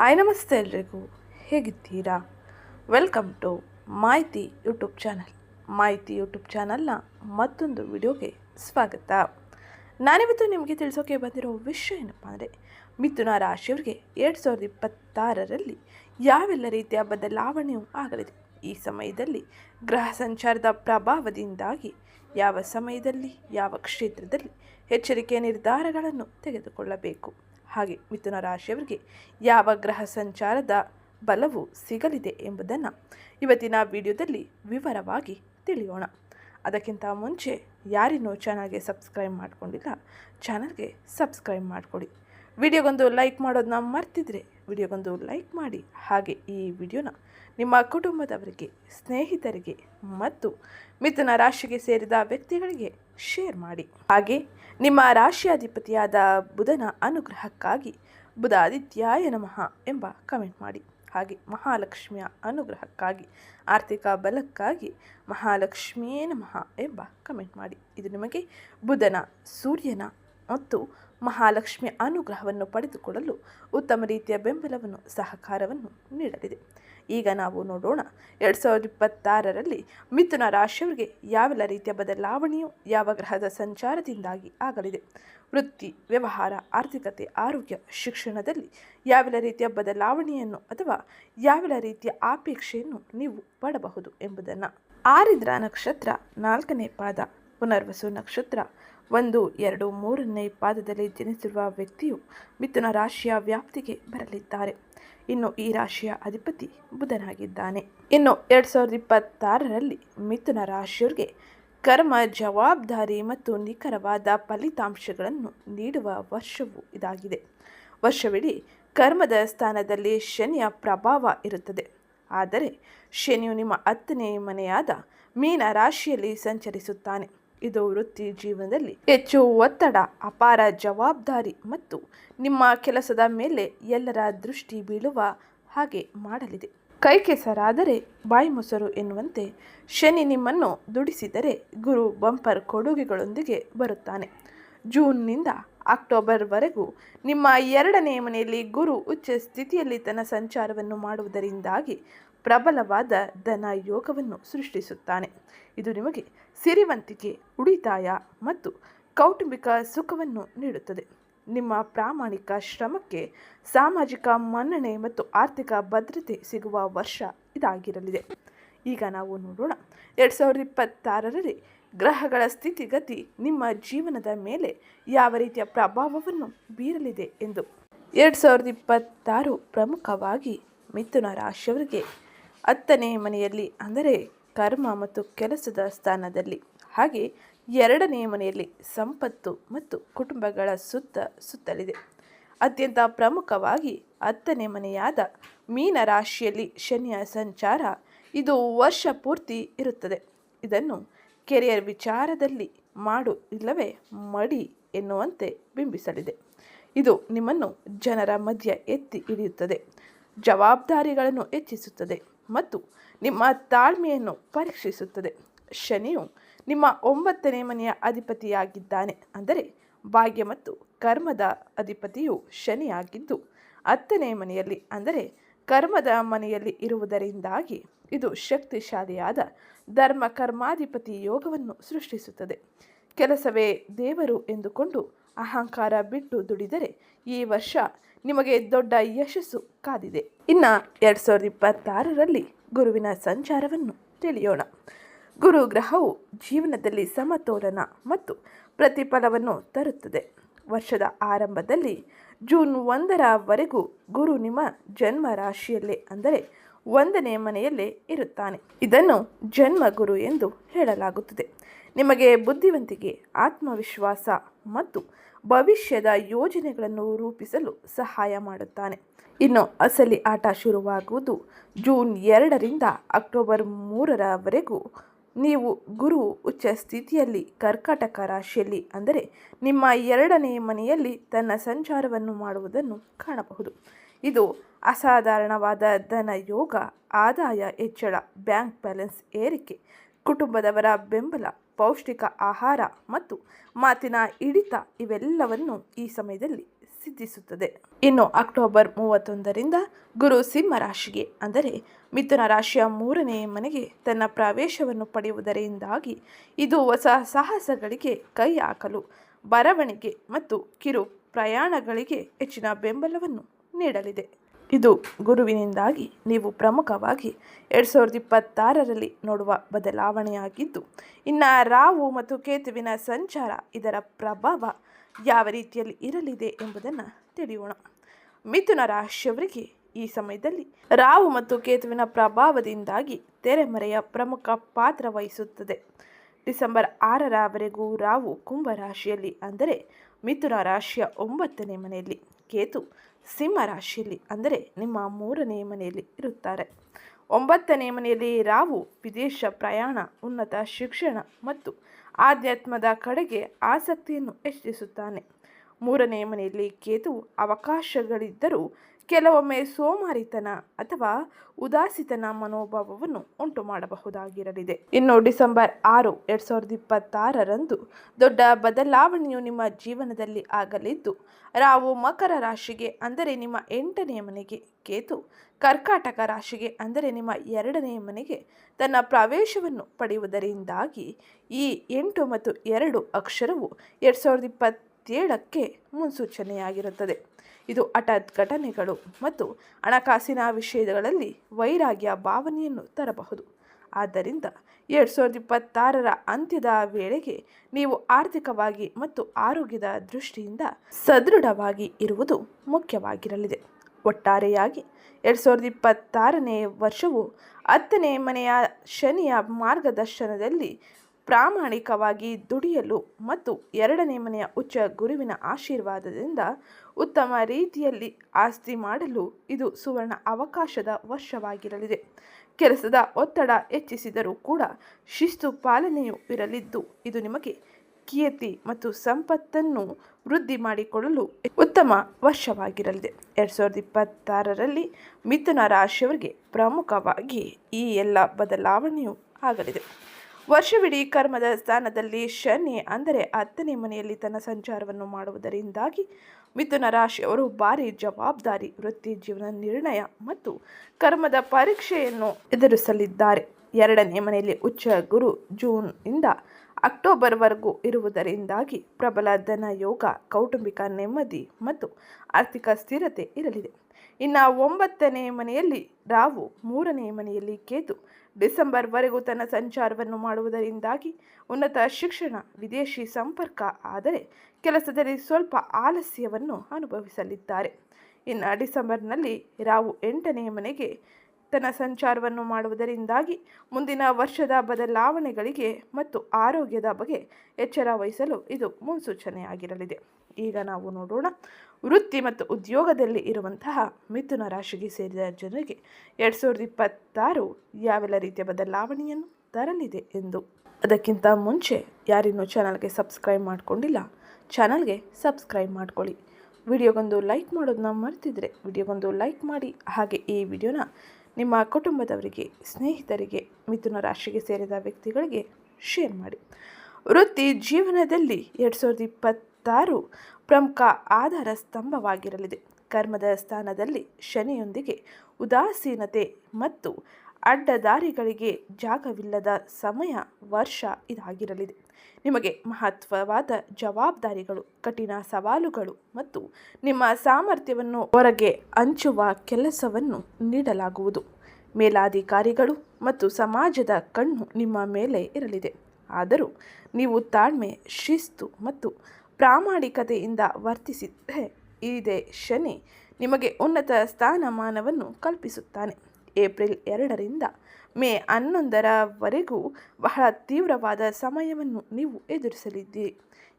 Hi ನಮಸ್ತೆ ಎಲ್ರಿಗೂ. ಹೇಗಿದ್ದೀರಾ? Welcome to Mahiti YouTube channel. Mahiti YouTube ಚಾನಲ್ನ ಮತ್ತೊಂದು ವಿಡಿಯೋಗೆ ಸ್ವಾಗತ. ನಾನಿವತ್ತು ನಿಮಗೆ ತಿಳಿಸೋಕೆ ಬಂದಿರೋ ವಿಷಯ ಏನಪ್ಪ ಅಂದರೆ, ಮಿಥುನ ರಾಶಿಯವರಿಗೆ ಎರಡು ಸಾವಿರದ ಇಪ್ಪತ್ತಾರರಲ್ಲಿ ಯಾವೆಲ್ಲ ರೀತಿಯ ಬದಲಾವಣೆಯೂ ಆಗಲಿದೆ? ಈ ಸಮಯದಲ್ಲಿ ಗ್ರಹ ಸಂಚಾರದ ಪ್ರಭಾವದಿಂದಾಗಿ ಯಾವ ಸಮಯದಲ್ಲಿ, ಯಾವ ಕ್ಷೇತ್ರದಲ್ಲಿ ಎಚ್ಚರಿಕೆಯ ನಿರ್ಧಾರಗಳನ್ನು ತೆಗೆದುಕೊಳ್ಳಬೇಕು? ಹಾಗೆ ಮಿಥುನ ರಾಶಿಯವರಿಗೆ ಯಾವ ಗ್ರಹ ಸಂಚಾರದ ಬಲವು ಸಿಗಲಿದೆ ಎಂಬುದನ್ನು ಇವತ್ತಿನ ವಿಡಿಯೋದಲ್ಲಿ ವಿವರವಾಗಿ ತಿಳಿಯೋಣ. ಅದಕ್ಕಿಂತ ಮುಂಚೆ ಯಾರಿನ್ನೂ ಚಾನಲ್ಗೆ ಸಬ್ಸ್ಕ್ರೈಬ್ ಮಾಡಿಕೊಂಡಿಲ್ಲ ಚಾನಲ್ಗೆ ಸಬ್ಸ್ಕ್ರೈಬ್ ಮಾಡಿಕೊಡಿ. ವಿಡಿಯೋಗೊಂದು ಲೈಕ್ ಮಾಡೋದನ್ನ ಮರ್ತಿದ್ರೆ ವಿಡಿಯೋಗೊಂದು ಲೈಕ್ ಮಾಡಿ. ಹಾಗೆ ಈ ವಿಡಿಯೋನ ನಿಮ್ಮ ಕುಟುಂಬದವರಿಗೆ, ಸ್ನೇಹಿತರಿಗೆ ಮತ್ತು ಮಿಥುನ ರಾಶಿಗೆ ಸೇರಿದ ವ್ಯಕ್ತಿಗಳಿಗೆ ಶೇರ್ ಮಾಡಿ. ಹಾಗೆ ನಿಮ್ಮ ರಾಶಿಯಾಧಿಪತಿಯಾದ ಬುಧನ ಅನುಗ್ರಹಕ್ಕಾಗಿ ಬುಧಾದಿತ್ಯಾಯ ನಮಃ ಎಂಬ ಕಮೆಂಟ್ ಮಾಡಿ. ಹಾಗೆ ಮಹಾಲಕ್ಷ್ಮಿಯ ಅನುಗ್ರಹಕ್ಕಾಗಿ, ಆರ್ಥಿಕ ಬಲಕ್ಕಾಗಿ ಮಹಾಲಕ್ಷ್ಮಿಯೇ ನಮಃ ಎಂಬ ಕಮೆಂಟ್ ಮಾಡಿ. ಇದು ನಿಮಗೆ ಬುಧನ, ಸೂರ್ಯನ ಮತ್ತು ಮಹಾಲಕ್ಷ್ಮಿಯ ಅನುಗ್ರಹವನ್ನು ಪಡೆದುಕೊಳ್ಳಲು ಉತ್ತಮ ರೀತಿಯ ಬೆಂಬಲವನ್ನು, ಸಹಕಾರವನ್ನು ನೀಡಲಿದೆ. ಈಗ ನಾವು ನೋಡೋಣ. ಎರಡು ಸಾವಿರದ ಇಪ್ಪತ್ತಾರರಲ್ಲಿ ಮಿಥುನ ರಾಶಿಯವರಿಗೆ ಯಾವೆಲ್ಲ ರೀತಿಯ ಬದಲಾವಣೆಯು ಯಾವ ಗ್ರಹದ ಸಂಚಾರದಿಂದಾಗಿ ಆಗಲಿದೆ? ವೃತ್ತಿ, ವ್ಯವಹಾರ, ಆರ್ಥಿಕತೆ, ಆರೋಗ್ಯ, ಶಿಕ್ಷಣದಲ್ಲಿ ಯಾವೆಲ್ಲ ರೀತಿಯ ಬದಲಾವಣೆಯನ್ನು ಅಥವಾ ಯಾವೆಲ್ಲ ರೀತಿಯ ಅಪೇಕ್ಷೆಯನ್ನು ನೀವು ಪಡಬಹುದು ಎಂಬುದನ್ನು. ಆರಿದ್ರ ನಕ್ಷತ್ರ ನಾಲ್ಕನೇ ಪಾದ, ಪುನರ್ವಸು ನಕ್ಷತ್ರ ಒಂದು, ಎರಡು, ಮೂರನೇ ಪಾದದಲ್ಲಿ ಜನಿಸಿರುವ ವ್ಯಕ್ತಿಯು ಮಿಥುನ ರಾಶಿಯ ವ್ಯಾಪ್ತಿಗೆ ಬರಲಿದ್ದಾರೆ. ಇನ್ನು ಈ ರಾಶಿಯ ಅಧಿಪತಿ ಬುಧನಾಗಿದ್ದಾನೆ. ಇನ್ನು ಎರಡು ಸಾವಿರದ ಇಪ್ಪತ್ತಾರರಲ್ಲಿ ಮಿಥುನ ರಾಶಿಯವರಿಗೆ ಕರ್ಮ, ಜವಾಬ್ದಾರಿ ಮತ್ತು ನಿಖರವಾದ ಫಲಿತಾಂಶಗಳನ್ನು ನೀಡುವ ವರ್ಷವು ಇದಾಗಿದೆ. ವರ್ಷವಿಡೀ ಕರ್ಮದ ಸ್ಥಾನದಲ್ಲಿ ಶನಿಯ ಪ್ರಭಾವ ಇರುತ್ತದೆ. ಆದರೆ ಶನಿಯು ನಿಮ್ಮ ಹತ್ತನೇ ಮನೆಯಾದ ಮೀನ ರಾಶಿಯಲ್ಲಿ ಸಂಚರಿಸುತ್ತಾನೆ. ಇದು ವೃತ್ತಿ ಜೀವನದಲ್ಲಿ ಹೆಚ್ಚು ಒತ್ತಡ, ಅಪಾರ ಜವಾಬ್ದಾರಿ ಮತ್ತು ನಿಮ್ಮ ಕೆಲಸದ ಮೇಲೆ ಎಲ್ಲರ ದೃಷ್ಟಿ ಬೀಳುವ ಹಾಗೆ ಮಾಡಲಿದೆ. ಕೈ ಕೆಸರಾದರೆ ಬಾಯಿ ಮೊಸರು ಎನ್ನುವಂತೆ ಶನಿ ನಿಮ್ಮನ್ನು ದುಡಿಸಿದರೆ ಗುರು ಬಂಪರ್ ಕೊಡುಗೆಗಳೊಂದಿಗೆ ಬರುತ್ತಾನೆ. ಜೂನ್ನಿಂದ ಅಕ್ಟೋಬರ್ವರೆಗೂ ನಿಮ್ಮ ಎರಡನೇ ಮನೆಯಲ್ಲಿ ಗುರು ಉಚ್ಚ ಸ್ಥಿತಿಯಲ್ಲಿ ತನ್ನ ಸಂಚಾರವನ್ನು ಮಾಡುವುದರಿಂದಾಗಿ ಪ್ರಬಲವಾದ ಧನ ಯೋಗವನ್ನು ಸೃಷ್ಟಿಸುತ್ತಾನೆ. ಇದು ನಿಮಗೆ ಸಿರಿವಂತಿಕೆ, ಉಳಿತಾಯ ಮತ್ತು ಕೌಟುಂಬಿಕ ಸುಖವನ್ನು ನೀಡುತ್ತದೆ. ನಿಮ್ಮ ಪ್ರಾಮಾಣಿಕ ಶ್ರಮಕ್ಕೆ ಸಾಮಾಜಿಕ ಮನ್ನಣೆ ಮತ್ತು ಆರ್ಥಿಕ ಭದ್ರತೆ ಸಿಗುವ ವರ್ಷ ಇದಾಗಿರಲಿದೆ. ಈಗ ನಾವು ನೋಡೋಣ. ಎರಡು ಸಾವಿರದ ಇಪ್ಪತ್ತಾರರಲ್ಲಿ ಗ್ರಹಗಳ ಸ್ಥಿತಿಗತಿ ನಿಮ್ಮ ಜೀವನದ ಮೇಲೆ ಯಾವ ರೀತಿಯ ಪ್ರಭಾವವನ್ನು ಬೀರಲಿದೆ ಎಂದು. ಎರಡು ಸಾವಿರದ ಇಪ್ಪತ್ತಾರು ಪ್ರಮುಖವಾಗಿ ಮಿಥುನ ರಾಶಿಯವರಿಗೆ ಹತ್ತನೇ ಮನೆಯಲ್ಲಿ, ಅಂದರೆ ಕರ್ಮ ಮತ್ತು ಕೆಲಸದ ಸ್ಥಾನದಲ್ಲಿ. ಹಾಗೆ ಎರಡನೇ ಮನೆಯಲ್ಲಿ ಸಂಪತ್ತು ಮತ್ತು ಕುಟುಂಬಗಳ ಸುತ್ತ ಸುತ್ತಲಿದೆ. ಅತ್ಯಂತ ಪ್ರಮುಖವಾಗಿ ಹತ್ತನೇ ಮನೆಯಾದ ಮೀನ ರಾಶಿಯಲ್ಲಿ ಶನಿಯ ಸಂಚಾರ ಇದು ವರ್ಷ ಪೂರ್ತಿ ಇರುತ್ತದೆ. ಇದನ್ನು ಕೆರಿಯರ್ ವಿಚಾರದಲ್ಲಿ ಮಾಡು ಇಲ್ಲವೇ ಮಡಿ ಎನ್ನುವಂತೆ ಬಿಂಬಿಸಲಿದೆ. ಇದು ನಿಮ್ಮನ್ನು ಜನರ ಮಧ್ಯ ಎತ್ತಿ ಹಿಡಿಯುತ್ತದೆ, ಜವಾಬ್ದಾರಿಗಳನ್ನು ಹೆಚ್ಚಿಸುತ್ತದೆ. ಮತ್ತು ನಿಮ್ಮ ತಾಳ್ಮೆಯನ್ನು ಪರೀಕ್ಷಿಸುತ್ತದೆ. ಶನಿಯು ನಿಮ್ಮ ಒಂಬತ್ತನೇ ಮನೆಯ ಅಧಿಪತಿಯಾಗಿದ್ದಾನೆ. ಅಂದರೆ ಭಾಗ್ಯ ಮತ್ತು ಕರ್ಮದ ಅಧಿಪತಿಯು ಶನಿಯಾಗಿದ್ದು, ಹತ್ತನೇ ಮನೆಯಲ್ಲಿ, ಅಂದರೆ ಕರ್ಮದ ಮನೆಯಲ್ಲಿ ಇರುವುದರಿಂದಾಗಿ ಇದು ಶಕ್ತಿಶಾಲಿಯಾದ ಧರ್ಮ ಕರ್ಮಾಧಿಪತಿ ಯೋಗವನ್ನು ಸೃಷ್ಟಿಸುತ್ತದೆ. ಕೆಲಸವೇ ದೇವರು ಎಂದುಕೊಂಡು ಅಹಂಕಾರ ಬಿಟ್ಟು ದುಡಿದರೆ ಈ ವರ್ಷ ನಿಮಗೆ ದೊಡ್ಡ ಯಶಸ್ಸು ಕಾದಿದೆ. ಇನ್ನು ಎರಡು ಸಾವಿರದ ಇಪ್ಪತ್ತಾರರಲ್ಲಿ ಗುರುವಿನ ಸಂಚಾರವನ್ನು ತಿಳಿಯೋಣ. ಗುರು ಗ್ರಹವು ಜೀವನದಲ್ಲಿ ಸಮತೋಲನ ಮತ್ತು ಪ್ರತಿಫಲವನ್ನು ತರುತ್ತದೆ. ವರ್ಷದ ಆರಂಭದಲ್ಲಿ ಜೂನ್ ಒಂದರವರೆಗೂ ಗುರು ನಿಮ್ಮ ಜನ್ಮ ರಾಶಿಯಲ್ಲೇ ಅಂದರೆ ಒಂದನೇ ಮನೆಯಲ್ಲೇ ಇರುತ್ತಾನೆ. ಇದನ್ನು ಜನ್ಮ ಗುರು ಎಂದು ಹೇಳಲಾಗುತ್ತದೆ. ನಿಮಗೆ ಬುದ್ಧಿವಂತಿಕೆ, ಆತ್ಮವಿಶ್ವಾಸ ಮತ್ತು ಭವಿಷ್ಯದ ಯೋಜನೆಗಳನ್ನು ರೂಪಿಸಲು ಸಹಾಯ ಮಾಡುತ್ತಾನೆ. ಇನ್ನು ಅಸಲಿ ಆಟ ಶುರುವಾಗುವುದು ಜೂನ್ ಎರಡರಿಂದ ಅಕ್ಟೋಬರ್ ಮೂರರವರೆಗೂ. ನೀವು ಗುರು ಉಚ್ಚ ಸ್ಥಿತಿಯಲ್ಲಿ ಕರ್ಕಾಟಕ ರಾಶಿಯಲ್ಲಿ ಅಂದರೆ ನಿಮ್ಮ ಎರಡನೇ ಮನೆಯಲ್ಲಿ ತನ್ನ ಸಂಚಾರವನ್ನು ಮಾಡುವುದನ್ನು ಕಾಣಬಹುದು. ಇದು ಅಸಾಧಾರಣವಾದ ಧನ ಯೋಗ, ಆದಾಯ ಹೆಚ್ಚಳ, ಬ್ಯಾಂಕ್ ಬ್ಯಾಲೆನ್ಸ್ ಏರಿಕೆ, ಕುಟುಂಬದವರ ಬೆಂಬಲ ಪೌಷ್ಟಿಕ ಆಹಾರ ಮತ್ತು ಮಾತಿನ ಹಿಡಿತ ಇವೆಲ್ಲವನ್ನು ಈ ಸಮಯದಲ್ಲಿ ಸಿದ್ಧಿಸುತ್ತದೆ. ಇನ್ನು ಅಕ್ಟೋಬರ್ ಮೂವತ್ತೊಂದರಿಂದ ಗುರು ಸಿಂಹ ರಾಶಿಗೆ, ಅಂದರೆ ಮಿಥುನ ರಾಶಿಯ ಮೂರನೆಯ ಮನೆಗೆ ತನ್ನ ಪ್ರವೇಶವನ್ನು ಪಡೆಯುವುದರಿಂದಾಗಿ ಇದು ಹೊಸ ಸಾಹಸಗಳಿಗೆ ಕೈ ಹಾಕಲು, ಬರವಣಿಗೆ ಮತ್ತು ಕಿರು ಪ್ರಯಾಣಗಳಿಗೆ ಹೆಚ್ಚಿನ ಬೆಂಬಲವನ್ನು ನೀಡಲಿದೆ. ಇದು ಗುರುವಿನಿಂದಾಗಿ ನೀವು ಪ್ರಮುಖವಾಗಿ ಎರಡು ಸಾವಿರದ ಇಪ್ಪತ್ತಾರರಲ್ಲಿ ನೋಡುವ ಬದಲಾವಣೆಯಾಗಿದ್ದು, ಇನ್ನು ರಾವು ಮತ್ತು ಕೇತುವಿನ ಸಂಚಾರ ಇದರ ಪ್ರಭಾವ ಯಾವ ರೀತಿಯಲ್ಲಿ ಇರಲಿದೆ ಎಂಬುದನ್ನು ತಿಳಿಯೋಣ. ಮಿಥುನ ರಾಶಿಯವರಿಗೆ ಈ ಸಮಯದಲ್ಲಿ ರಾವು ಮತ್ತು ಕೇತುವಿನ ಪ್ರಭಾವದಿಂದಾಗಿ ತೆರೆಮರೆಯ ಪ್ರಮುಖ ಪಾತ್ರ ವಹಿಸುತ್ತದೆ. ಡಿಸೆಂಬರ್ ಆರರವರೆಗೂ ರಾವು ಕುಂಭ ರಾಶಿಯಲ್ಲಿ, ಅಂದರೆ ಮಿಥುನ ರಾಶಿಯ ಒಂಬತ್ತನೇ ಮನೆಯಲ್ಲಿ. ಕೇತು ಸಿಂಹ ರಾಶಿಯಲ್ಲಿ ಅಂದರೆ ನಿಮ್ಮ ಮೂರನೇ ಮನೆಯಲ್ಲಿ ಇರುತ್ತಾರೆ. ಒಂಬತ್ತನೇ ಮನೆಯಲ್ಲಿ ರಾವು ವಿದೇಶ ಪ್ರಯಾಣ, ಉನ್ನತ ಶಿಕ್ಷಣ ಮತ್ತು ಆಧ್ಯಾತ್ಮದ ಕಡೆಗೆ ಆಸಕ್ತಿಯನ್ನು ಹೆಚ್ಚಿಸುತ್ತಾನೆ. ಮೂರನೇ ಮನೆಯಲ್ಲಿ ಕೇತು ಅವಕಾಶಗಳಿದ್ದರೂ ಕೆಲವೊಮ್ಮೆ ಸೋಮಾರಿತನ ಅಥವಾ ಉದಾಸಿತನ ಮನೋಭಾವವನ್ನು ಉಂಟು ಮಾಡಬಹುದಾಗಿರಲಿದೆ. ಇನ್ನು ಡಿಸೆಂಬರ್ ಆರು, ಎರಡು ಸಾವಿರದ ಇಪ್ಪತ್ತಾರರಂದು ದೊಡ್ಡ ಬದಲಾವಣೆಯು ನಿಮ್ಮ ಜೀವನದಲ್ಲಿ ಆಗಲಿದ್ದು ರಾವು ಮಕರ ರಾಶಿಗೆ ಅಂದರೆ ನಿಮ್ಮ ಎಂಟನೆಯ ಮನೆಗೆ ಕೇತು, ಕರ್ಕಾಟಕ ರಾಶಿಗೆ ಅಂದರೆ ನಿಮ್ಮ ಎರಡನೆಯ ಮನೆಗೆ ತನ್ನ ಪ್ರವೇಶವನ್ನು ಪಡೆಯುವುದರಿಂದಾಗಿ ಈ ಎಂಟು ಮತ್ತು ಎರಡು ಅಕ್ಷರವು ಎರಡು ಸಾವಿರದ ಇಪ್ಪತ್ತೇಳಕ್ಕೆ ಮುನ್ಸೂಚನೆಯಾಗಿರುತ್ತದೆ. ಇದು ಹಠಾತ್ ಘಟನೆಗಳು ಮತ್ತು ಹಣಕಾಸಿನ ವಿಷಯಗಳಲ್ಲಿ ವೈರಾಗ್ಯ ಭಾವನೆಯನ್ನು ತರಬಹುದು. ಆದ್ದರಿಂದ ಎರಡು ಸಾವಿರದ ಇಪ್ಪತ್ತಾರರ ಅಂತ್ಯದ ವೇಳೆಗೆ ನೀವು ಆರ್ಥಿಕವಾಗಿ ಮತ್ತು ಆರೋಗ್ಯದ ದೃಷ್ಟಿಯಿಂದ ಸದೃಢವಾಗಿ ಇರುವುದು ಮುಖ್ಯವಾಗಿರಲಿದೆ. ಒಟ್ಟಾರೆಯಾಗಿ ಎರಡು ಸಾವಿರದ ಇಪ್ಪತ್ತಾರನೇ ವರ್ಷವು ಹತ್ತನೇ ಮನೆಯ ಶನಿಯ ಮಾರ್ಗದರ್ಶನದಲ್ಲಿ ಪ್ರಾಮಾಣಿಕವಾಗಿ ದುಡಿಯಲು ಮತ್ತು ಎರಡನೇ ಮನೆಯ ಉಚ್ಚ ಗುರುವಿನ ಆಶೀರ್ವಾದದಿಂದ ಉತ್ತಮ ರೀತಿಯಲ್ಲಿ ಆಸ್ತಿ ಮಾಡಲು ಇದು ಸುವರ್ಣ ಅವಕಾಶದ ವರ್ಷವಾಗಿರಲಿದೆ. ಕೆಲಸದ ಒತ್ತಡ ಹೆಚ್ಚಿಸಿದರೂ ಕೂಡ ಶಿಸ್ತು ಪಾಲನೆಯು ಇರಲಿದ್ದು, ಇದು ನಿಮಗೆ ಕೀರ್ತಿ ಮತ್ತು ಸಂಪತ್ತನ್ನು ವೃದ್ಧಿ ಮಾಡಿಕೊಳ್ಳಲು ಉತ್ತಮ ವರ್ಷವಾಗಿರಲಿದೆ. ಎರಡು ಸಾವಿರದ ಇಪ್ಪತ್ತಾರರಲ್ಲಿ ಮಿಥುನ ರಾಶಿಯವರಿಗೆ ಪ್ರಮುಖವಾಗಿ ಈ ಎಲ್ಲ ಬದಲಾವಣೆಯು ಆಗಲಿದೆ. ವರ್ಷವಿಡೀ ಕರ್ಮದ ಸ್ಥಾನದಲ್ಲಿ ಶನಿ ಅಂದರೆ ಹತ್ತನೇ ಮನೆಯಲ್ಲಿ ತನ್ನ ಸಂಚಾರವನ್ನು ಮಾಡುವುದರಿಂದಾಗಿ ಮಿಥುನ ರಾಶಿಯವರು ಭಾರಿ ಜವಾಬ್ದಾರಿ, ವೃತ್ತಿ ಜೀವನ ನಿರ್ಣಯ ಮತ್ತು ಕರ್ಮದ ಪರೀಕ್ಷೆಯನ್ನು ಎದುರಿಸಲಿದ್ದಾರೆ. ಎರಡನೇ ಮನೆಯಲ್ಲಿ ಉಚ್ಚ ಗುರು ಜೂನ್ ಇಂದ ಅಕ್ಟೋಬರ್ವರೆಗೂ ಇರುವುದರಿಂದಾಗಿ ಪ್ರಬಲ ಧನ ಯೋಗ ಕೌಟುಂಬಿಕ ನೆಮ್ಮದಿ ಮತ್ತು ಆರ್ಥಿಕ ಸ್ಥಿರತೆ ಇರಲಿದೆ. ಇನ್ನು ಒಂಬತ್ತನೇ ಮನೆಯಲ್ಲಿ ರಾವು ಮೂರನೇ ಮನೆಯಲ್ಲಿ ಕೇತು. ಡಿಸೆಂಬರ್ವರೆಗೂ ತನ್ನ ಸಂಚಾರವನ್ನು ಮಾಡುವುದರಿಂದಾಗಿ ಉನ್ನತ ಶಿಕ್ಷಣ, ವಿದೇಶಿ ಸಂಪರ್ಕ, ಆದರೆ ಕೆಲಸದಲ್ಲಿ ಸ್ವಲ್ಪ ಆಲಸ್ಯವನ್ನು ಅನುಭವಿಸಲಿದ್ದಾರೆ. ಇನ್ನು ಡಿಸೆಂಬರ್ನಲ್ಲಿ ರಾವು ಎಂಟನೆಯ ಮನೆಗೆ ತನ್ನ ಸಂಚಾರವನ್ನು ಮಾಡುವುದರಿಂದಾಗಿ ಮುಂದಿನ ವರ್ಷದ ಬದಲಾವಣೆಗಳಿಗೆ ಮತ್ತು ಆರೋಗ್ಯದ ಬಗ್ಗೆ ಎಚ್ಚರ ವಹಿಸಲು ಇದು ಮುನ್ಸೂಚನೆಯಾಗಿರಲಿದೆ. ಈಗ ನಾವು ನೋಡೋಣ ವೃತ್ತಿ ಮತ್ತು ಉದ್ಯೋಗದಲ್ಲಿ ಇರುವಂತಹ ಮಿಥುನ ರಾಶಿಗೆ ಸೇರಿದ ಜನರಿಗೆ ಎರಡು ಸಾವಿರದ ಇಪ್ಪತ್ತಾರು ಯಾವೆಲ್ಲ ರೀತಿಯ ಬದಲಾವಣೆಯನ್ನು ತರಲಿದೆ ಎಂದು. ಅದಕ್ಕಿಂತ ಮುಂಚೆ ಯಾರಿನ್ನೂ ಚಾನಲ್ಗೆ ಸಬ್ಸ್ಕ್ರೈಬ್ ಮಾಡಿಕೊಂಡಿಲ್ಲ, ಚಾನಲ್ಗೆ ಸಬ್ಸ್ಕ್ರೈಬ್ ಮಾಡ್ಕೊಳ್ಳಿ. ವಿಡಿಯೋಗೊಂದು ಲೈಕ್ ಮಾಡೋದನ್ನ ಮರೆತಿದ್ರೆ ವಿಡಿಯೋಗೊಂದು ಲೈಕ್ ಮಾಡಿ. ಹಾಗೆ ಈ ವಿಡಿಯೋನ ನಿಮ್ಮ ಕುಟುಂಬದವರಿಗೆ, ಸ್ನೇಹಿತರಿಗೆ, ಮಿಥುನ ರಾಶಿಗೆ ಸೇರಿದ ವ್ಯಕ್ತಿಗಳಿಗೆ ಶೇರ್ ಮಾಡಿ. ವೃತ್ತಿ ಜೀವನದಲ್ಲಿ ಎರಡು ಸಾವಿರದ ಇಪ್ಪತ್ತಾರು ಪ್ರಮುಖ ಆಧಾರ ಸ್ತಂಭವಾಗಿರಲಿದೆ. ಕರ್ಮದ ಸ್ಥಾನದಲ್ಲಿ ಶನಿಯೊಂದಿಗೆ ಉದಾಸೀನತೆ ಮತ್ತು ಅಡ್ಡದಾರಿಗಳಿಗೆ ಜಾಗವಿಲ್ಲದ ಸಮಯ, ವರ್ಷ ಇದಾಗಿರಲಿದೆ. ನಿಮಗೆ ಮಹತ್ವವಾದ ಜವಾಬ್ದಾರಿಗಳು, ಕಠಿಣ ಸವಾಲುಗಳು ಮತ್ತು ನಿಮ್ಮ ಸಾಮರ್ಥ್ಯವನ್ನು ಹೊರಗೆ ಹಂಚುವ ಕೆಲಸವನ್ನು ನೀಡಲಾಗುವುದು. ಮೇಲಾಧಿಕಾರಿಗಳು ಮತ್ತು ಸಮಾಜದ ಕಣ್ಣು ನಿಮ್ಮ ಮೇಲೆ ಇರಲಿದೆ. ಆದರೂ ನೀವು ತಾಳ್ಮೆ, ಶಿಸ್ತು ಮತ್ತು ಪ್ರಾಮಾಣಿಕತೆಯಿಂದ ವರ್ತಿಸಿದ್ದೆ ಇದೇ ಶನಿ ನಿಮಗೆ ಉನ್ನತ ಸ್ಥಾನಮಾನವನ್ನು ಕಲ್ಪಿಸುತ್ತಾನೆ. ಏಪ್ರಿಲ್ ಎರಡರಿಂದ ಮೇ ಹನ್ನೊಂದರವರೆಗೂ ಬಹಳ ತೀವ್ರವಾದ ಸಮಯವನ್ನು ನೀವು ಎದುರಿಸಲಿದ್ದೀರಿ.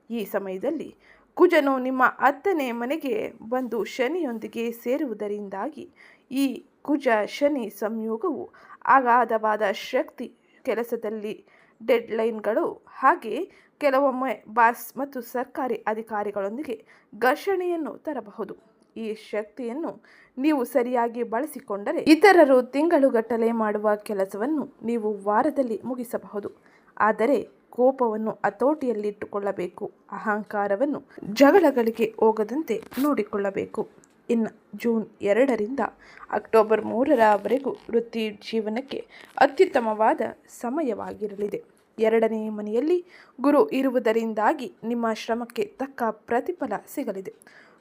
ಈ ಸಮಯದಲ್ಲಿ ಕುಜನು ನಿಮ್ಮ ಹತ್ತನೇ ಮನೆಗೆ ಬಂದು ಶನಿಯೊಂದಿಗೆ ಸೇರುವುದರಿಂದಾಗಿ ಈ ಕುಜ ಶನಿ ಸಂಯೋಗವು ಅಗಾಧವಾದ ಶಕ್ತಿ ಕೆಲಸದಲ್ಲಿ ಡೆಡ್ಲೈನ್ಗಳು ಹಾಗೆ ಕೆಲವೊಮ್ಮೆ ಬಾಸ್ ಮತ್ತು ಸರ್ಕಾರಿ ಅಧಿಕಾರಿಗಳೊಂದಿಗೆ ಘರ್ಷಣೆಯನ್ನು ತರಬಹುದು. ಈ ಶಕ್ತಿಯನ್ನು ನೀವು ಸರಿಯಾಗಿ ಬಳಸಿಕೊಂಡರೆ ಇತರರು ತಿಂಗಳುಗಟ್ಟಲೆ ಮಾಡುವ ಕೆಲಸವನ್ನು ನೀವು ವಾರದಲ್ಲಿ ಮುಗಿಸಬಹುದು. ಆದರೆ ಕೋಪವನ್ನು ಹತೋಟಿಯಲ್ಲಿಟ್ಟುಕೊಳ್ಳಬೇಕು. ಅಹಂಕಾರವನ್ನು ಜಗಳಗಳಿಗೆ ಹೋಗದಂತೆ ನೋಡಿಕೊಳ್ಳಬೇಕು. ಇನ್ನು ಜೂನ್ ಎರಡರಿಂದ ಅಕ್ಟೋಬರ್ ಮೂರರವರೆಗೂ ವೃತ್ತಿ ಜೀವನಕ್ಕೆ ಅತ್ಯುತ್ತಮವಾದ ಸಮಯವಾಗಿರಲಿದೆ. ಎರಡನೇ ಮನೆಯಲ್ಲಿ ಗುರು ಇರುವುದರಿಂದಾಗಿ ನಿಮ್ಮ ಶ್ರಮಕ್ಕೆ ತಕ್ಕ ಪ್ರತಿಫಲ ಸಿಗಲಿದೆ.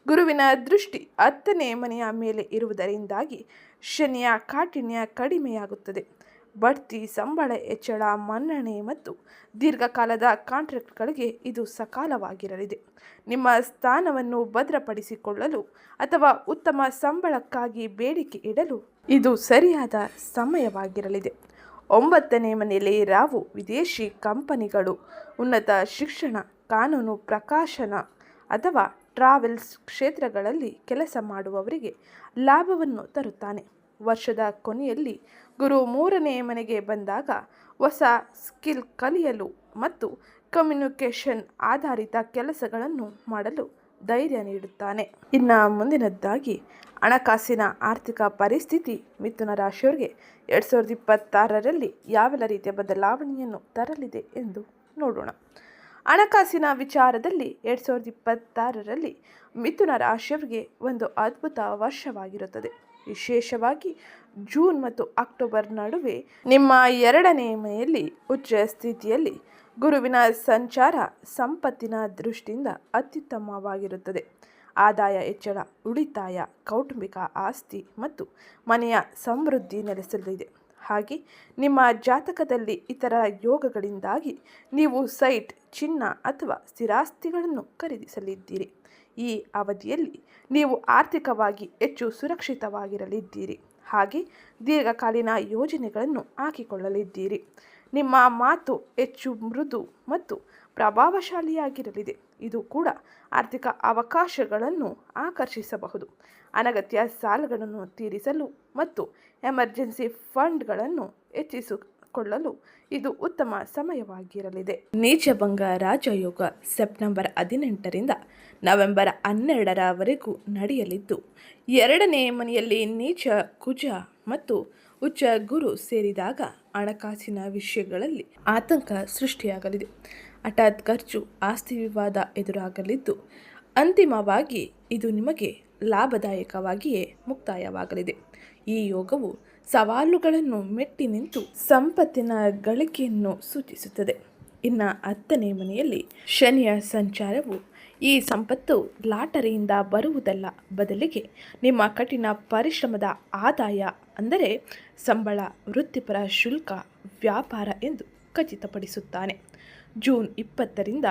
ಗುರುವಿನ ದೃಷ್ಟಿ ಹತ್ತನೇ ಮನೆಯ ಮೇಲೆ ಇರುವುದರಿಂದಾಗಿ ಶನಿಯ ಕಾಠಿಣ್ಯ ಕಡಿಮೆಯಾಗುತ್ತದೆ. ಬಡ್ತಿ, ಸಂಬಳ, ಹೆಚ್ಚಳ, ಮನ್ನಣೆ ಮತ್ತು ದೀರ್ಘಕಾಲದ ಕಾಂಟ್ರಾಕ್ಟ್ಗಳಿಗೆ ಇದು ಸಕಾಲವಾಗಿರಲಿದೆ. ನಿಮ್ಮ ಸ್ಥಾನವನ್ನು ಭದ್ರಪಡಿಸಿಕೊಳ್ಳಲು ಅಥವಾ ಉತ್ತಮ ಸಂಬಳಕ್ಕಾಗಿ ಬೇಡಿಕೆ ಇಡಲು ಇದು ಸರಿಯಾದ ಸಮಯವಾಗಿರಲಿದೆ. ಒಂಬತ್ತನೇ ಮನೆಯಲ್ಲಿ ರಾವು ವಿದೇಶಿ ಕಂಪನಿಗಳು ಉನ್ನತ ಶಿಕ್ಷಣ, ಕಾನೂನು ಪ್ರಕಾಶನ ಅಥವಾ ಟ್ರಾವೆಲ್ಸ್ ಕ್ಷೇತ್ರಗಳಲ್ಲಿ ಕೆಲಸ ಮಾಡುವವರಿಗೆ ಲಾಭವನ್ನು ತರುತ್ತಾನೆ. ವರ್ಷದ ಕೊನೆಯಲ್ಲಿ ಗುರು ಮೂರನೇ ಮನೆಗೆ ಬಂದಾಗ ಹೊಸ ಸ್ಕಿಲ್ ಕಲಿಯಲು ಮತ್ತು ಕಮ್ಯುನಿಕೇಷನ್ ಆಧಾರಿತ ಕೆಲಸಗಳನ್ನು ಮಾಡಲು ಧೈರ್ಯ ನೀಡುತ್ತಾನೆ. ಇನ್ನು ಮುಂದಿನದ್ದಾಗಿ ಹಣಕಾಸಿನ ಆರ್ಥಿಕ ಪರಿಸ್ಥಿತಿ ಮಿಥುನ ರಾಶಿಯವರಿಗೆ ಎರಡು ಸಾವಿರದ ಇಪ್ಪತ್ತಾರರಲ್ಲಿ ಯಾವೆಲ್ಲ ರೀತಿಯ ಬದಲಾವಣೆಯನ್ನು ತರಲಿದೆ ಎಂದು ನೋಡೋಣ. ಹಣಕಾಸಿನ ವಿಚಾರದಲ್ಲಿ ಎರಡು ಸಾವಿರದ ಇಪ್ಪತ್ತಾರರಲ್ಲಿ ಮಿಥುನ ರಾಶಿಯವರಿಗೆ ಒಂದು ಅದ್ಭುತ ವರ್ಷವಾಗಿರುತ್ತದೆ. ವಿಶೇಷವಾಗಿ ಜೂನ್ ಮತ್ತು ಅಕ್ಟೋಬರ್ ನಡುವೆ ನಿಮ್ಮ ಎರಡನೇ ಮನೆಯಲ್ಲಿ ಉಚ್ಚ ಸ್ಥಿತಿಯಲ್ಲಿ ಗುರುವಿನ ಸಂಚಾರ, ಸಂಪತ್ತಿನ ದೃಷ್ಟಿಯಿಂದ ಅತ್ಯುತ್ತಮವಾಗಿರುತ್ತದೆ. ಆದಾಯ ಹೆಚ್ಚಳ, ಉಳಿತಾಯ, ಕೌಟುಂಬಿಕ ಆಸ್ತಿ ಮತ್ತು ಮನೆಯ ಸಮೃದ್ಧಿ ನೆಲೆಸಲಿದೆ. ಹಾಗೆ ನಿಮ್ಮ ಜಾತಕದಲ್ಲಿ ಇತರ ಯೋಗಗಳಿಂದಾಗಿ ನೀವು ಸೈಟ್, ಚಿನ್ನ ಅಥವಾ ಸ್ಥಿರಾಸ್ತಿಗಳನ್ನು ಖರೀದಿಸಲಿದ್ದೀರಿ. ಈ ಅವಧಿಯಲ್ಲಿ ನೀವು ಆರ್ಥಿಕವಾಗಿ ಹೆಚ್ಚು ಸುರಕ್ಷಿತವಾಗಿರಲಿದ್ದೀರಿ. ಹಾಗೆ ದೀರ್ಘಕಾಲೀನ ಯೋಜನೆಗಳನ್ನು ಹಾಕಿಕೊಳ್ಳಲಿದ್ದೀರಿ. ನಿಮ್ಮ ಮಾತು ಹೆಚ್ಚು ಮೃದು ಮತ್ತು ಪ್ರಭಾವಶಾಲಿಯಾಗಿರಲಿದೆ. ಇದು ಕೂಡ ಆರ್ಥಿಕ ಅವಕಾಶಗಳನ್ನು ಆಕರ್ಷಿಸಬಹುದು. ಅನಗತ್ಯ ಸಾಲಗಳನ್ನು ತೀರಿಸಲು ಮತ್ತು ಎಮರ್ಜೆನ್ಸಿ ಫಂಡ್ಗಳನ್ನು ಹೆಚ್ಚಿಸಿಕೊಳ್ಳಲು ಇದು ಉತ್ತಮ ಸಮಯವಾಗಿರಲಿದೆ. ನೀಚಭಂಗ ರಾಜಯೋಗ ಸೆಪ್ಟೆಂಬರ್ ಹದಿನೆಂಟರಿಂದ ನವೆಂಬರ್ ಹನ್ನೆರಡರವರೆಗೂ ನಡೆಯಲಿದ್ದು, ಎರಡನೇ ಮನೆಯಲ್ಲಿ ನೀಚ ಕುಜ ಮತ್ತು ಉಚ್ಚ ಗುರು ಸೇರಿದಾಗ ಹಣಕಾಸಿನ ವಿಷಯಗಳಲ್ಲಿ ಆತಂಕ ಸೃಷ್ಟಿಯಾಗಲಿದೆ. ಹಠಾತ್ ಖರ್ಚು, ಆಸ್ತಿ ವಿವಾದ ಎದುರಾಗಲಿದ್ದು, ಅಂತಿಮವಾಗಿ ಇದು ನಿಮಗೆ ಲಾಭದಾಯಕವಾಗಿಯೇ ಮುಕ್ತಾಯವಾಗಲಿದೆ. ಈ ಯೋಗವು ಸವಾಲುಗಳನ್ನು ಮೆಟ್ಟಿ ನಿಂತು ಸಂಪತ್ತಿನ ಗಳಿಕೆಯನ್ನು ಸೂಚಿಸುತ್ತದೆ. ಇನ್ನು ಹತ್ತನೇ ಮನೆಯಲ್ಲಿ ಶನಿಯ ಸಂಚಾರವು ಈ ಸಂಪತ್ತು ಲಾಟರಿಯಿಂದ ಬರುವುದಲ್ಲ. ಬದಲಿಗೆ ನಿಮ್ಮ ಕಠಿಣ ಪರಿಶ್ರಮದ ಆದಾಯ, ಅಂದರೆ ಸಂಬಳ, ವೃತ್ತಿಪರ ಶುಲ್ಕ, ವ್ಯಾಪಾರ ಎಂದು ಖಚಿತಪಡಿಸುತ್ತಾನೆ. ಜೂನ್ ಇಪ್ಪತ್ತರಿಂದ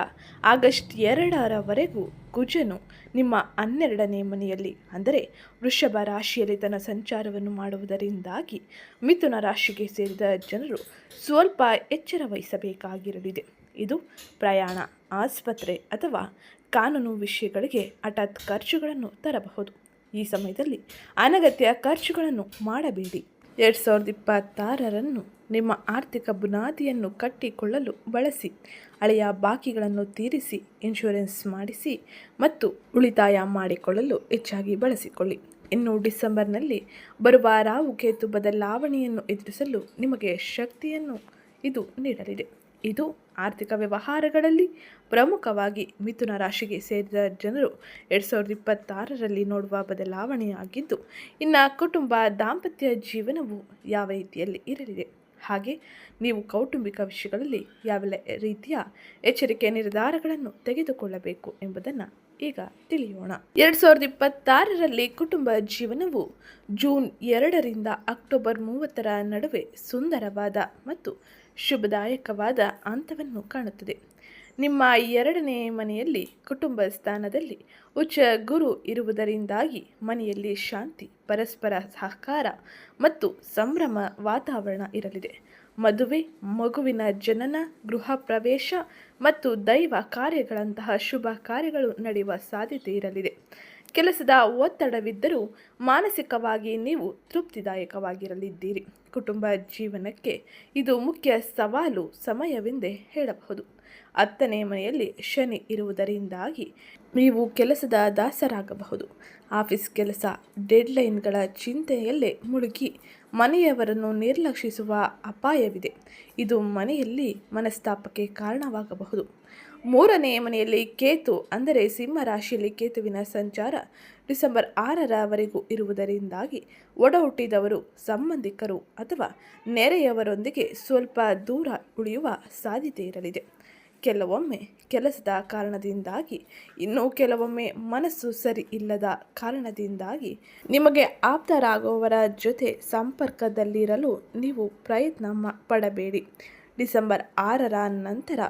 ಆಗಸ್ಟ್ ಎರಡರವರೆಗೂ ಕುಜನು ನಿಮ್ಮ ಹನ್ನೆರಡನೇ ಮನೆಯಲ್ಲಿ. ಅಂದರೆ ವೃಷಭ ರಾಶಿಯಲ್ಲಿ ತನ್ನ ಸಂಚಾರವನ್ನು ಮಾಡುವುದರಿಂದಾಗಿ ಮಿಥುನ ರಾಶಿಗೆ ಸೇರಿದ ಜನರು ಸ್ವಲ್ಪ ಎಚ್ಚರ ವಹಿಸಬೇಕಾಗಿರಲಿದೆ. ಇದು ಪ್ರಯಾಣ, ಆಸ್ಪತ್ರೆ ಅಥವಾ ಕಾನೂನು ವಿಷಯಗಳಿಗೆ ಹಠಾತ್ ಖರ್ಚುಗಳನ್ನು ತರಬಹುದು. ಈ ಸಮಯದಲ್ಲಿ ಅನಗತ್ಯ ಖರ್ಚುಗಳನ್ನು ಮಾಡಬೇಡಿ. ಎರಡು ಸಾವಿರದ ಇಪ್ಪತ್ತಾರರನ್ನು ನಿಮ್ಮ ಆರ್ಥಿಕ ಬುನಾದಿಯನ್ನು ಕಟ್ಟಿಕೊಳ್ಳಲು ಬಳಸಿ, ಹಳೆಯ ಬಾಕಿಗಳನ್ನು ತೀರಿಸಿ ಇನ್ಶೂರೆನ್ಸ್ ಮಾಡಿಸಿ ಮತ್ತು ಉಳಿತಾಯ ಮಾಡಿಕೊಳ್ಳಲು ಹೆಚ್ಚಾಗಿ ಬಳಸಿಕೊಳ್ಳಿ. ಇನ್ನು ಡಿಸೆಂಬರ್ನಲ್ಲಿ ಬರುವ ರಾವು ಕೇತು ಬದಲಾವಣೆಯನ್ನು ಎದುರಿಸಲು ನಿಮಗೆ ಶಕ್ತಿಯನ್ನು ಇದು ನೀಡಲಿದೆ. ಇದು ಆರ್ಥಿಕ ವ್ಯವಹಾರಗಳಲ್ಲಿ ಪ್ರಮುಖವಾಗಿ ಮಿಥುನ ರಾಶಿಗೆ ಸೇರಿದ ಜನರು ಎರಡು ಸಾವಿರದ ಇಪ್ಪತ್ತಾರರಲ್ಲಿ ನೋಡುವ ಬದಲಾವಣೆಯಾಗಿದ್ದು, ಇನ್ನು ಕುಟುಂಬ ದಾಂಪತ್ಯ ಜೀವನವು ಯಾವ ರೀತಿಯಲ್ಲಿ ಇರಲಿದೆ? ಹಾಗೆ ನೀವು ಕೌಟುಂಬಿಕ ವಿಷಯಗಳಲ್ಲಿ ಯಾವೆಲ್ಲ ರೀತಿಯ ಎಚ್ಚರಿಕೆ ನಿರ್ಧಾರಗಳನ್ನು ತೆಗೆದುಕೊಳ್ಳಬೇಕು ಎಂಬುದನ್ನು ಈಗ ತಿಳಿಯೋಣ. ಎರಡು ಸಾವಿರದ ಇಪ್ಪತ್ತಾರರಲ್ಲಿ ಕುಟುಂಬ ಜೀವನವು ಜೂನ್ ಎರಡರಿಂದ ಅಕ್ಟೋಬರ್ ಮೂವತ್ತರ ನಡುವೆ ಸುಂದರವಾದ ಮತ್ತು ಶುಭದಾಯಕವಾದ ಹಂತವನ್ನು ಕಾಣುತ್ತದೆ. ನಿಮ್ಮ ಎರಡನೇ ಮನೆಯಲ್ಲಿ ಕುಟುಂಬ ಸ್ಥಾನದಲ್ಲಿ ಉಚ್ಚ ಗುರು ಇರುವುದರಿಂದಾಗಿ ಮನೆಯಲ್ಲಿ ಶಾಂತಿ, ಪರಸ್ಪರ ಸಹಕಾರ ಮತ್ತು ಸಂಭ್ರಮ ವಾತಾವರಣ ಇರಲಿದೆ. ಮದುವೆ, ಮಗುವಿನ ಜನನ, ಗೃಹ ಪ್ರವೇಶ ಮತ್ತು ದೈವ ಕಾರ್ಯಗಳಂತಹ ಶುಭ ಕಾರ್ಯಗಳು ನಡೆಯುವ ಸಾಧ್ಯತೆ ಇರಲಿದೆ. ಕೆಲಸದ ಒತ್ತಡವಿದ್ದರೂ ಮಾನಸಿಕವಾಗಿ ನೀವು ತೃಪ್ತಿದಾಯಕವಾಗಿರಲಿದ್ದೀರಿ. ಕುಟುಂಬ ಜೀವನಕ್ಕೆ ಇದು ಮುಖ್ಯ ಸವಾಲು ಸಮಯವೆಂದೇ ಹೇಳಬಹುದು. ಹತ್ತನೇ ಮನೆಯಲ್ಲಿ ಶನಿ ಇರುವುದರಿಂದಾಗಿ ನೀವು ಕೆಲಸದ ದಾಸರಾಗಬಹುದು. ಆಫೀಸ್ ಕೆಲಸ, ಡೆಡ್ಲೈನ್ಗಳ ಚಿಂತೆಯಲ್ಲೇ ಮುಳುಗಿ ಮನೆಯವರನ್ನು ನಿರ್ಲಕ್ಷಿಸುವ ಅಪಾಯವಿದೆ. ಇದು ಮನೆಯಲ್ಲಿ ಮನಸ್ತಾಪಕ್ಕೆ ಕಾರಣವಾಗಬಹುದು. ಮೂರನೇ ಮನೆಯಲ್ಲಿ ಕೇತು, ಅಂದರೆ ಸಿಂಹ ರಾಶಿಯಲ್ಲಿ ಕೇತುವಿನ ಸಂಚಾರ ಡಿಸೆಂಬರ್ ಆರರವರೆಗೂ ಇರುವುದರಿಂದಾಗಿ ಒಡ ಹುಟ್ಟಿದವರು ಸಂಬಂಧಿಕರು ಅಥವಾ ನೆರೆಯವರೊಂದಿಗೆ ಸ್ವಲ್ಪ ದೂರ ಉಳಿಯುವ ಸಾಧ್ಯತೆ ಇರಲಿದೆ. ಕೆಲವೊಮ್ಮೆ ಕೆಲಸದ ಕಾರಣದಿಂದಾಗಿ, ಇನ್ನು ಕೆಲವೊಮ್ಮೆ ಮನಸ್ಸು ಸರಿ ಇಲ್ಲದ ಕಾರಣದಿಂದಾಗಿ ನಿಮಗೆ ಆಪ್ತರಾಗುವವರ ಜೊತೆ ಸಂಪರ್ಕದಲ್ಲಿರಲು ನೀವು ಪ್ರಯತ್ನ ಪಡಬೇಡಿ. ಡಿಸೆಂಬರ್ ಆರರ ನಂತರ,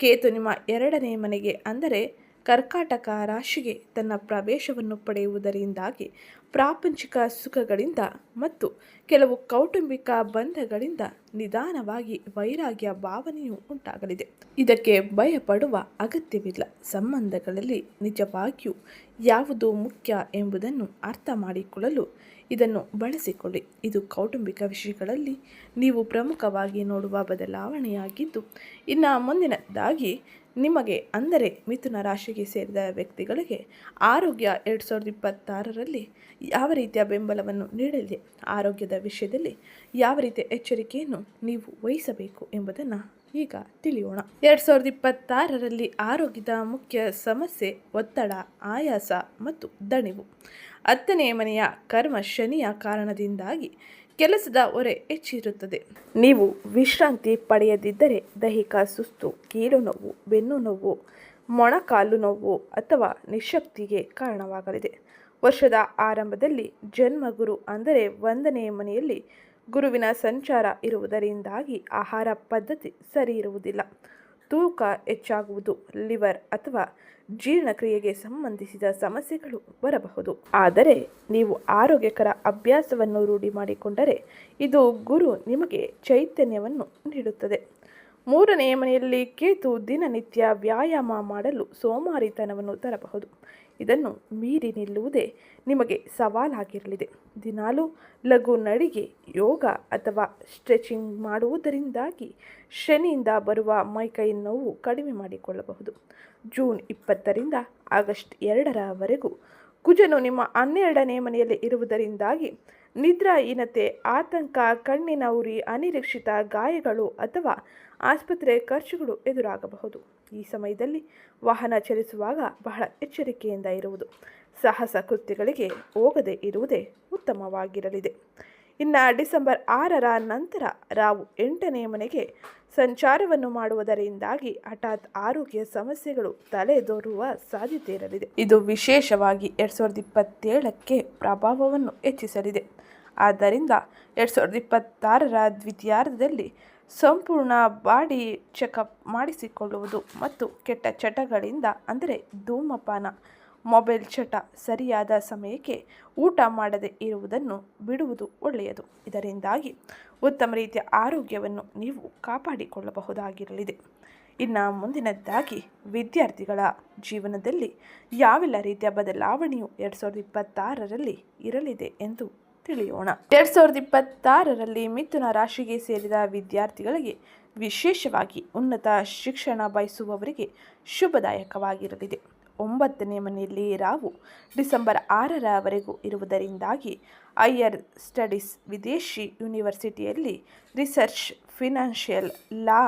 ಕೇತು ನಿಮ್ಮ ಎರಡನೇ ಮನೆಗೆ ಅಂದರೆ ಕರ್ಕಾಟಕ ರಾಶಿಗೆ ತನ್ನ ಪ್ರವೇಶವನ್ನು ಪಡೆಯುವುದರಿಂದಾಗಿ ಪ್ರಾಪಂಚಿಕ ಸುಖಗಳಿಂದ ಮತ್ತು ಕೆಲವು ಕೌಟುಂಬಿಕ ಬಂಧಗಳಿಂದ ನಿಧಾನವಾಗಿ ವೈರಾಗ್ಯ ಭಾವನೆಯು ಉಂಟಾಗಲಿದೆ. ಇದಕ್ಕೆ ಭಯಪಡುವ ಅಗತ್ಯವಿಲ್ಲ. ಸಂಬಂಧಗಳಲ್ಲಿ ನಿಜವಾಗಿಯೂ ಯಾವುದು ಮುಖ್ಯ ಎಂಬುದನ್ನು ಅರ್ಥ ಮಾಡಿಕೊಳ್ಳಲು ಇದನ್ನು ಬಳಸಿಕೊಳ್ಳಿ. ಇದು ಕೌಟುಂಬಿಕ ವಿಷಯಗಳಲ್ಲಿ ನೀವು ಪ್ರಮುಖವಾಗಿ ನೋಡುವ ಬದಲಾವಣೆಯಾಗಿದ್ದು, ಇನ್ನು ಮುಂದಿನದಾಗಿ ನಿಮಗೆ ಅಂದರೆ ಮಿಥುನ ರಾಶಿಗೆ ಸೇರಿದ ವ್ಯಕ್ತಿಗಳಿಗೆ ಆರೋಗ್ಯ ಎರಡು ಸಾವಿರದ ಇಪ್ಪತ್ತಾರರಲ್ಲಿ ಯಾವ ರೀತಿಯ ಬೆಂಬಲವನ್ನು ನೀಡಲಿದೆ? ಆರೋಗ್ಯದ ವಿಷಯದಲ್ಲಿ ಯಾವ ರೀತಿಯ ಎಚ್ಚರಿಕೆಯನ್ನು ನೀವು ವಹಿಸಬೇಕು ಎಂಬುದನ್ನು ಈಗ ತಿಳಿಯೋಣ. ಎರಡು ಸಾವಿರದ ಇಪ್ಪತ್ತಾರರಲ್ಲಿ ಆರೋಗ್ಯದ ಮುಖ್ಯ ಸಮಸ್ಯೆ ಒತ್ತಡ, ಆಯಾಸ ಮತ್ತು ದಣಿವು. ಹತ್ತನೇ ಮನೆಯ ಕರ್ಮ ಶನಿಯ ಕಾರಣದಿಂದಾಗಿ ಕೆಲಸದ ಹೊರೆ ಹೆಚ್ಚಿರುತ್ತದೆ. ನೀವು ವಿಶ್ರಾಂತಿ ಪಡೆಯದಿದ್ದರೆ ದೈಹಿಕ ಸುಸ್ತು ಕೀಲು ನೋವು, ಬೆನ್ನು ನೋವು, ಮೊಣಕಾಲು ನೋವು ಅಥವಾ ನಿಶಕ್ತಿಗೆ ಕಾರಣವಾಗಲಿದೆ. ವರ್ಷದ ಆರಂಭದಲ್ಲಿ ಜನ್ಮಗುರು ಅಂದರೆ ಒಂದನೇ ಮನೆಯಲ್ಲಿ ಗುರುವಿನ ಸಂಚಾರ ಇರುವುದರಿಂದಾಗಿ ಆಹಾರ ಪದ್ಧತಿ ಸರಿ ಇರುವುದಿಲ್ಲ. ತೂಕ ಹೆಚ್ಚಾಗುವುದು, ಲಿವರ್ ಅಥವಾ ಜೀರ್ಣಕ್ರಿಯೆಗೆ ಸಂಬಂಧಿಸಿದ ಸಮಸ್ಯೆಗಳು ಬರಬಹುದು. ಆದರೆ ನೀವು ಆರೋಗ್ಯಕರ ಅಭ್ಯಾಸವನ್ನು ರೂಢಿ ಮಾಡಿಕೊಂಡರೆ ಇದು ಗುರು ನಿಮಗೆ ಚೈತನ್ಯವನ್ನು ನೀಡುತ್ತದೆ. ಮೂರನೆಯ ಮನೆಯಲ್ಲಿ ಕೇತು ದಿನನಿತ್ಯ ವ್ಯಾಯಾಮ ಮಾಡಲು ಸೋಮಾರಿತನವನ್ನು ತರಬಹುದು. ಇದನ್ನು ಮೀರಿ ನಿಲ್ಲುವುದೇ ನಿಮಗೆ ಸವಾಲಾಗಿರಲಿದೆ. ದಿನಾಲೂ ಲಘು ನಡಿಗೆ, ಯೋಗ ಅಥವಾ ಸ್ಟ್ರೆಚಿಂಗ್ ಮಾಡುವುದರಿಂದಾಗಿ ಶನಿಯಿಂದ ಬರುವ ಮೈಕೈ ನೋವು ಕಡಿಮೆ ಮಾಡಿಕೊಳ್ಳಬಹುದು. ಜೂನ್ ಇಪ್ಪತ್ತರಿಂದ ಆಗಸ್ಟ್ ಎರಡರವರೆಗೂ ಕುಜನು ನಿಮ್ಮ ಹನ್ನೆರಡನೇ ಮನೆಯಲ್ಲಿ ಇರುವುದರಿಂದಾಗಿ ನಿದ್ರಾಹೀನತೆ, ಆತಂಕ, ಕಣ್ಣಿನ ಉರಿ, ಅನಿರೀಕ್ಷಿತ ಗಾಯಗಳು ಅಥವಾ ಆಸ್ಪತ್ರೆ ಖರ್ಚುಗಳು ಎದುರಾಗಬಹುದು. ಈ ಸಮಯದಲ್ಲಿ ವಾಹನ ಚಲಿಸುವಾಗ ಬಹಳ ಎಚ್ಚರಿಕೆಯಿಂದ ಇರುವುದು. ಸಾಹಸ ಕೃತ್ಯಗಳಿಗೆ ಹೋಗದೆ ಇರುವುದೇ ಉತ್ತಮವಾಗಿರಲಿದೆ. ಇನ್ನು ಡಿಸೆಂಬರ್ ಆರರ ನಂತರ ರಾವು ಎಂಟನೇ ಮನೆಗೆ ಸಂಚಾರವನ್ನು ಮಾಡುವುದರಿಂದಾಗಿ ಹಠಾತ್ ಆರೋಗ್ಯ ಸಮಸ್ಯೆಗಳು ತಲೆದೋರುವ ಸಾಧ್ಯತೆ ಇರಲಿದೆ. ಇದು ವಿಶೇಷವಾಗಿ ಎರಡು ಸಾವಿರದ ಇಪ್ಪತ್ತೇಳಕ್ಕೆ ಪ್ರಭಾವವನ್ನು ಹೆಚ್ಚಿಸಲಿದೆ. ಆದ್ದರಿಂದ ಎರಡು ಸಾವಿರದ ಇಪ್ಪತ್ತಾರರ ದ್ವಿತೀಯಾರ್ಧದಲ್ಲಿ ಸಂಪೂರ್ಣ ಬಾಡಿ ಚೆಕಪ್ ಮಾಡಿಸಿಕೊಳ್ಳುವುದು ಮತ್ತು ಕೆಟ್ಟ ಚಟಗಳಿಂದ, ಅಂದರೆ ಧೂಮಪಾನ, ಮೊಬೈಲ್ ಚಟ ಸರಿಯಾದ ಸಮಯಕ್ಕೆ ಊಟ ಮಾಡದೇ ಇರುವುದನ್ನು ಬಿಡುವುದು ಒಳ್ಳೆಯದು. ಇದರಿಂದಾಗಿ ಉತ್ತಮ ರೀತಿಯ ಆರೋಗ್ಯವನ್ನು ನೀವು ಕಾಪಾಡಿಕೊಳ್ಳಬಹುದಾಗಿರಲಿದೆ. ಇನ್ನು ಮುಂದಿನದ್ದಾಗಿ ವಿದ್ಯಾರ್ಥಿಗಳ ಜೀವನದಲ್ಲಿ ಯಾವೆಲ್ಲ ರೀತಿಯ ಬದಲಾವಣೆಯು ಎರಡು ಸಾವಿರದ ಇಪ್ಪತ್ತಾರರಲ್ಲಿ ಇರಲಿದೆ ಎಂದು ತಿಳಿಯೋಣ. ಎರಡು ಸಾವಿರದ ಇಪ್ಪತ್ತಾರರಲ್ಲಿ ಮಿಥುನ ರಾಶಿಗೆ ಸೇರಿದ ವಿದ್ಯಾರ್ಥಿಗಳಿಗೆ ವಿಶೇಷವಾಗಿ ಉನ್ನತ ಶಿಕ್ಷಣ ಬಯಸುವವರಿಗೆ ಶುಭದಾಯಕವಾಗಿರಲಿದೆ. ಒಂಬತ್ತನೇ ಮನೆಯಲ್ಲಿ ರಾವು ಡಿಸೆಂಬರ್ ಆರರವರೆಗೂ ಇರುವುದರಿಂದಾಗಿ ಹೈಯರ್ ಸ್ಟಡೀಸ್ ವಿದೇಶಿ ಯೂನಿವರ್ಸಿಟಿಯಲ್ಲಿ ರಿಸರ್ಚ್, ಫಿನಾನ್ಷಿಯಲ್, ಲಾ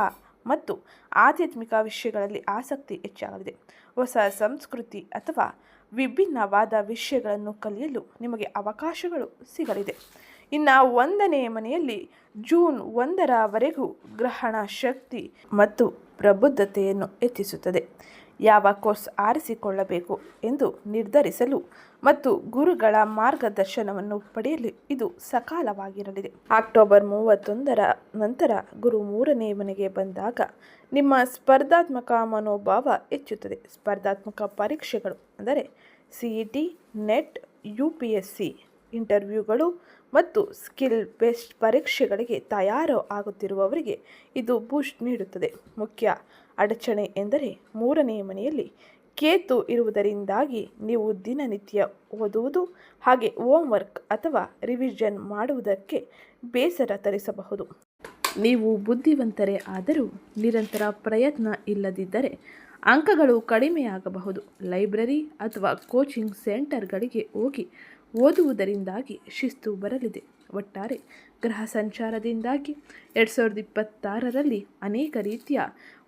ಮತ್ತು ಆಧ್ಯಾತ್ಮಿಕ ವಿಷಯಗಳಲ್ಲಿ ಆಸಕ್ತಿ ಹೆಚ್ಚಾಗಲಿದೆ. ಹೊಸ ಸಂಸ್ಕೃತಿ ಅಥವಾ ವಿಭಿನ್ನವಾದ ವಿಷಯಗಳನ್ನು ಕಲಿಯಲು ನಿಮಗೆ ಅವಕಾಶಗಳು ಸಿಗಲಿದೆ. ಇನ್ನು ಒಂದನೇ ಮನೆಯಲ್ಲಿ ಜೂನ್ ಒಂದರವರೆಗೂ ಗ್ರಹಣ ಶಕ್ತಿ ಮತ್ತು ಪ್ರಬುದ್ಧತೆಯನ್ನು ಹೆಚ್ಚಿಸುತ್ತದೆ. ಯಾವ ಕೋರ್ಸ್ ಆರಿಸಿಕೊಳ್ಳಬೇಕು ಎಂದು ನಿರ್ಧರಿಸಲು ಮತ್ತು ಗುರುಗಳ ಮಾರ್ಗದರ್ಶನವನ್ನು ಪಡೆಯಲು, ಇದು ಸಕಾಲವಾಗಿರಲಿದೆ. ಅಕ್ಟೋಬರ್ ಮೂವತ್ತೊಂದರ ನಂತರ ಗುರು ಮೂರನೇ ಮನೆಗೆ ಬಂದಾಗ ನಿಮ್ಮ ಸ್ಪರ್ಧಾತ್ಮಕ ಮನೋಭಾವ ಹೆಚ್ಚುತ್ತದೆ. ಸ್ಪರ್ಧಾತ್ಮಕ ಪರೀಕ್ಷೆಗಳು, ಅಂದರೆ C E T, NET, U P S C, ಇಂಟರ್ವ್ಯೂಗಳು ಮತ್ತು ಸ್ಕಿಲ್ ಬೆಸ್ಟ್ ಪರೀಕ್ಷೆಗಳಿಗೆ ತಯಾರು ಆಗುತ್ತಿರುವವರಿಗೆ ಇದು ಬೂಸ್ಟ್ ನೀಡುತ್ತದೆ. ಮುಖ್ಯ ಅಡಚಣೆ ಎಂದರೆ ಮೂರನೇ ಮನೆಯಲ್ಲಿ ಕೇತು ಇರುವುದರಿಂದಾಗಿ ನೀವು ದಿನನಿತ್ಯ ಓದುವುದು ಹಾಗೆ ಹೋಮ್ವರ್ಕ್ ಅಥವಾ ರಿವಿಷನ್ ಮಾಡುವುದಕ್ಕೆ ಬೇಸರ ತರಿಸಬಹುದು. ನೀವು ಬುದ್ಧಿವಂತರೇ ಆದರೂ ನಿರಂತರ ಪ್ರಯತ್ನ ಇಲ್ಲದಿದ್ದರೆ ಅಂಕಗಳು ಕಡಿಮೆಯಾಗಬಹುದು. ಲೈಬ್ರರಿ ಅಥವಾ ಕೋಚಿಂಗ್ ಸೆಂಟರ್ಗಳಿಗೆ ಹೋಗಿ ಓದುವುದರಿಂದಾಗಿ ಶಿಸ್ತು ಬರಲಿದೆ. ಒಟ್ಟಾರೆ ಗ್ರಹ ಸಂಚಾರದಿಂದಾಗಿ ಎರಡು ಸಾವಿರದ ಇಪ್ಪತ್ತಾರರಲ್ಲಿ ಅನೇಕ ರೀತಿಯ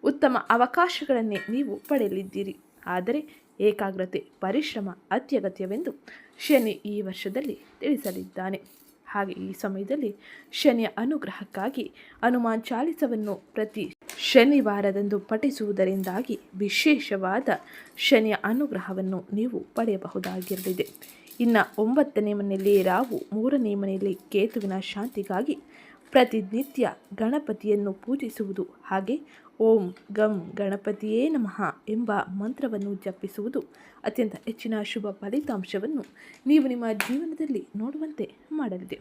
ಉತ್ತಮ ಅವಕಾಶಗಳನ್ನೇ ನೀವು ಪಡೆಯಲಿದ್ದೀರಿ. ಆದರೆ ಏಕಾಗ್ರತೆ, ಪರಿಶ್ರಮ ಅತ್ಯಗತ್ಯವೆಂದು ಶನಿ ಈ ವರ್ಷದಲ್ಲಿ ತಿಳಿಸಲಿದ್ದಾನೆ. ಹಾಗೆ ಈ ಸಮಯದಲ್ಲಿ ಶನಿಯ ಅನುಗ್ರಹಕ್ಕಾಗಿ ಹನುಮಾನ್ ಚಾಲಿಸವನ್ನು ಪ್ರತಿ ಶನಿವಾರದಂದು ಪಠಿಸುವುದರಿಂದಾಗಿ ವಿಶೇಷವಾದ ಶನಿಯ ಅನುಗ್ರಹವನ್ನು ನೀವು ಪಡೆಯಬಹುದಾಗಿರಲಿದೆ. ಇನ್ನು ಒಂಬತ್ತನೇ ಮನೆಯಲ್ಲಿ ರಾಹು, ಮೂರನೇ ಮನೆಯಲ್ಲಿ ಕೇತುವಿನ ಶಾಂತಿಗಾಗಿ ಪ್ರತಿನಿತ್ಯ ಗಣಪತಿಯನ್ನು ಪೂಜಿಸುವುದು. ಹಾಗೆ ಓಂ ಗಂ ಗಣಪತಿಯೇ ನಮಃ ಎಂಬ ಮಂತ್ರವನ್ನು ಜಪಿಸುವುದು ಅತ್ಯಂತ ಹೆಚ್ಚಿನ ಶುಭ ಫಲಿತಾಂಶವನ್ನು ನೀವು ನಿಮ್ಮ ಜೀವನದಲ್ಲಿ ನೋಡುವಂತೆ ಮಾಡಲಿದೆ.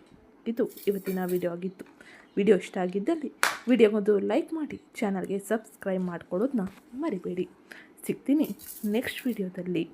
ಇದು ಇವತ್ತಿನ ವಿಡಿಯೋ ಆಗಿತ್ತು. ವಿಡಿಯೋ ಇಷ್ಟ ಆಗಿದ್ದಲ್ಲಿ ವಿಡಿಯೋಗೊಂದು ಲೈಕ್ ಮಾಡಿ ಚಾನಲ್ಗೆ ಸಬ್ಸ್ಕ್ರೈಬ್ ಮಾಡ್ಕೊಳ್ಳೋದನ್ನ ಮರಿಬೇಡಿ. ಸಿಗ್ತೀನಿ ನೆಕ್ಸ್ಟ್ ವಿಡಿಯೋದಲ್ಲಿ